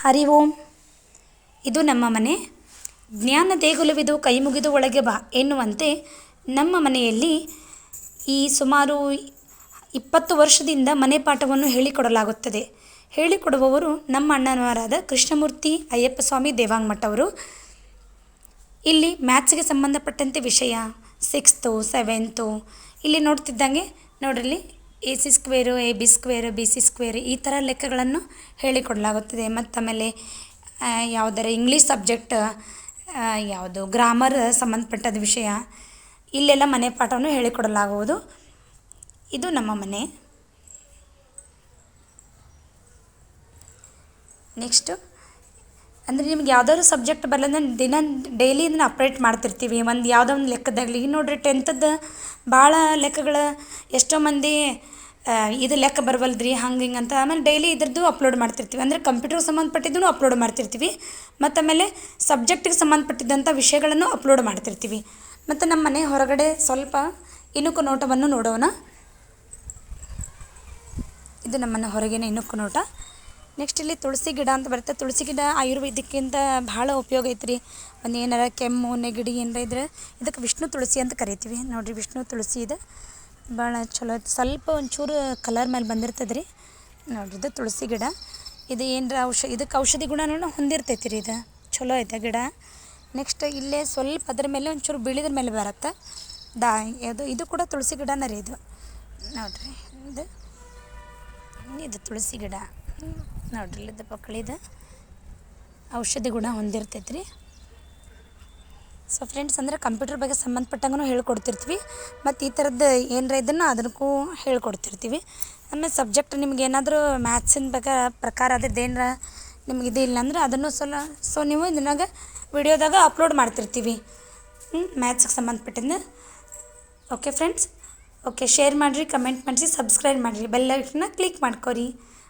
ಹರಿ ಓಂ. ಇದು ನಮ್ಮ ಮನೆ. ಜ್ಞಾನ ದೇಗುಲವಿದು ಕೈ ಮುಗಿದು ಒಳಗೆ ಬಾ ಎನ್ನುವಂತೆ ನಮ್ಮ ಮನೆಯಲ್ಲಿ ಈ ಸುಮಾರು ಇಪ್ಪತ್ತು ವರ್ಷದಿಂದ ಮನೆ ಪಾಠವನ್ನು ಹೇಳಿಕೊಡಲಾಗುತ್ತದೆ. ಹೇಳಿಕೊಡುವವರು ನಮ್ಮ ಅಣ್ಣನವರಾದ ಕೃಷ್ಣಮೂರ್ತಿ ಅಯ್ಯಪ್ಪ ಸ್ವಾಮಿ ದೇವಾಂಗಮಠವರು ಇಲ್ಲಿ ಮ್ಯಾಥ್ಸ್ಗೆ ಸಂಬಂಧಪಟ್ಟಂತೆ ವಿಷಯ ಸಿಕ್ಸ್ತು ಸೆವೆಂತು ಇಲ್ಲಿ ನೋಡ್ತಿದ್ದಂಗೆ ನೋಡ್ರಲ್ಲಿ A C square, A B square, B C square ಈ ಥರ ಲೆಕ್ಕಗಳನ್ನು ಹೇಳಿಕೊಡಲಾಗುತ್ತದೆ. ಮತ್ತು ಆಮೇಲೆ ಯಾವುದರ ಇಂಗ್ಲೀಷ್ ಸಬ್ಜೆಕ್ಟ್ ಯಾವುದು ಗ್ರಾಮರ್ ಸಂಬಂಧಪಟ್ಟದ ವಿಷಯ, ಇಲ್ಲೆಲ್ಲ ಮನೆ ಪಾಠವನ್ನು ಹೇಳಿಕೊಡಲಾಗುವುದು. ಇದು ನಮ್ಮ ಮನೆ. ನೆಕ್ಸ್ಟು ಅಂದರೆ ನಿಮ್ಗೆ ಯಾವ್ದಾದ್ರು ಸಬ್ಜೆಕ್ಟ್ ಬರಲ್ಲ ದಿನ ಡೈಲಿ ಇದನ್ನು ಅಪ್ರೇಟ್ ಮಾಡ್ತಿರ್ತೀವಿ. ಒಂದು ಯಾವುದೋ ಒಂದು ಲೆಕ್ಕದಾಗಲಿ. ಈಗ ನೋಡಿರಿ ಟೆಂತದ್ದು ಭಾಳ ಲೆಕ್ಕಗಳು ಎಷ್ಟೋ ಮಂದಿ ಇದು ಲೆಕ್ಕ ಬರವಲ್ದ್ರಿ, ಹಂಗೆ ಹಿಂಗೆ ಅಂತ. ಆಮೇಲೆ ಡೈಲಿ ಇದ್ರದ್ದು ಅಪ್ಲೋಡ್ ಮಾಡ್ತಿರ್ತೀವಿ. ಅಂದರೆ ಕಂಪ್ಯೂಟರ್ಗೆ ಸಂಬಂಧಪಟ್ಟಿದ್ದನ್ನು ಅಪ್ಲೋಡ್ ಮಾಡ್ತಿರ್ತೀವಿ. ಮತ್ತು ಆಮೇಲೆ ಸಬ್ಜೆಕ್ಟಿಗೆ ಸಂಬಂಧಪಟ್ಟಿದ್ದಂಥ ವಿಷಯಗಳನ್ನು ಅಪ್ಲೋಡ್ ಮಾಡ್ತಿರ್ತೀವಿ. ಮತ್ತು ನಮ್ಮ ಮನೆ ಹೊರಗಡೆ ಸ್ವಲ್ಪ ಇಣುಕು ನೋಟವನ್ನು ನೋಡೋಣ. ಇದು ನಮ್ಮನ್ನು ಹೊರಗಿನ ಇಣುಕು ನೋಟ. ನೆಕ್ಸ್ಟ್ ಇಲ್ಲಿ ತುಳಸಿ ಗಿಡ ಅಂತ ಬರುತ್ತೆ. ತುಳಸಿ ಗಿಡ ಆಯುರ್ವೇದಿಕ್ಕಿಂತ ಭಾಳ ಉಪಯೋಗ ಐತ್ರಿ. ಒಂದು ಏನಾರ ಕೆಮ್ಮು, ನೆಗಡಿ ಏನಾರ ಇದ್ರೆ ಇದಕ್ಕೆ ವಿಷ್ಣು ತುಳಸಿ ಅಂತ ಕರಿತೀವಿ. ನೋಡಿರಿ ವಿಷ್ಣು ತುಳಸಿ ಇದು. ಭಾಳ ಚಲೋ ಐತೆ. ಸ್ವಲ್ಪ ಒಂಚೂರು ಕಲರ್ ಮೇಲೆ ಬಂದಿರ್ತದೆ ರೀ ನೋಡಿರಿ ಇದು ತುಳಸಿ ಗಿಡ. ಇದು ಏನರ ಔಷ, ಇದಕ್ಕೆ ಔಷಧಿ ಗುಣನೂ ಹೊಂದಿರ್ತೈತಿ ರೀ ಇದು. ಚಲೋ ಐತೆ ಗಿಡ. ನೆಕ್ಸ್ಟ್ ಇಲ್ಲೇ ಸ್ವಲ್ಪ ಅದ್ರ ಮೇಲೆ ಒಂಚೂರು ಬಿಳಿದ್ರ ಮೇಲೆ ಬರುತ್ತೆ. ದಾ, ಅದು, ಇದು ಕೂಡ ತುಳಸಿ ಗಿಡನ ರೀ ಇದು. ನೋಡಿರಿ, ಇದು. ಇದು ತುಳಸಿ ಗಿಡ. ನೋಡ್ರಿ ಪಕ್ಕಳಿದು ಔಷಧಿ ಗುಣ ಹೊಂದಿರ್ತೈತೆ ರೀ ಸೊ ಫ್ರೆಂಡ್ಸ್ ಅಂದರೆ ಕಂಪ್ಯೂಟರ್ ಬಗ್ಗೆ ಸಂಬಂಧಪಟ್ಟಂಗೂ ಹೇಳ್ಕೊಡ್ತಿರ್ತೀವಿ. ಮತ್ತು ಈ ಥರದ್ದು ಏನರ ಇದನ್ನು ಅದಕ್ಕೂ ಹೇಳ್ಕೊಡ್ತಿರ್ತೀವಿ. ಆಮೇಲೆ ಸಬ್ಜೆಕ್ಟ್ ನಿಮ್ಗೆ ಏನಾದರೂ ಮ್ಯಾಥ್ಸಿನ ಬಗ್ಗೆ ಪ್ರಕಾರ ಅದ್ರದ್ದು ಏನರ ನಿಮ್ಗೆ ಇದು ಇಲ್ಲ ಅಂದ್ರೆ ಅದನ್ನು ಸಲ ಸೊ ನೀವು ಇದನ್ನಾಗ ವಿಡಿಯೋದಾಗ ಅಪ್ಲೋಡ್ ಮಾಡ್ತಿರ್ತೀವಿ. ಮ್ಯಾಥ್ಸ್ಗೆ ಸಂಬಂಧಪಟ್ಟಿದ್ದು ಓಕೆ ಫ್ರೆಂಡ್ಸ್ ಓಕೆ ಶೇರ್ ಮಾಡಿರಿ ಕಮೆಂಟ್ ಮಾಡಿರಿ ಸಬ್ಸ್ಕ್ರೈಬ್ ಮಾಡಿರಿ. ಬೆಲ್ ಐಕನ್ನ ಕ್ಲಿಕ್ ಮಾಡ್ಕೊರಿ.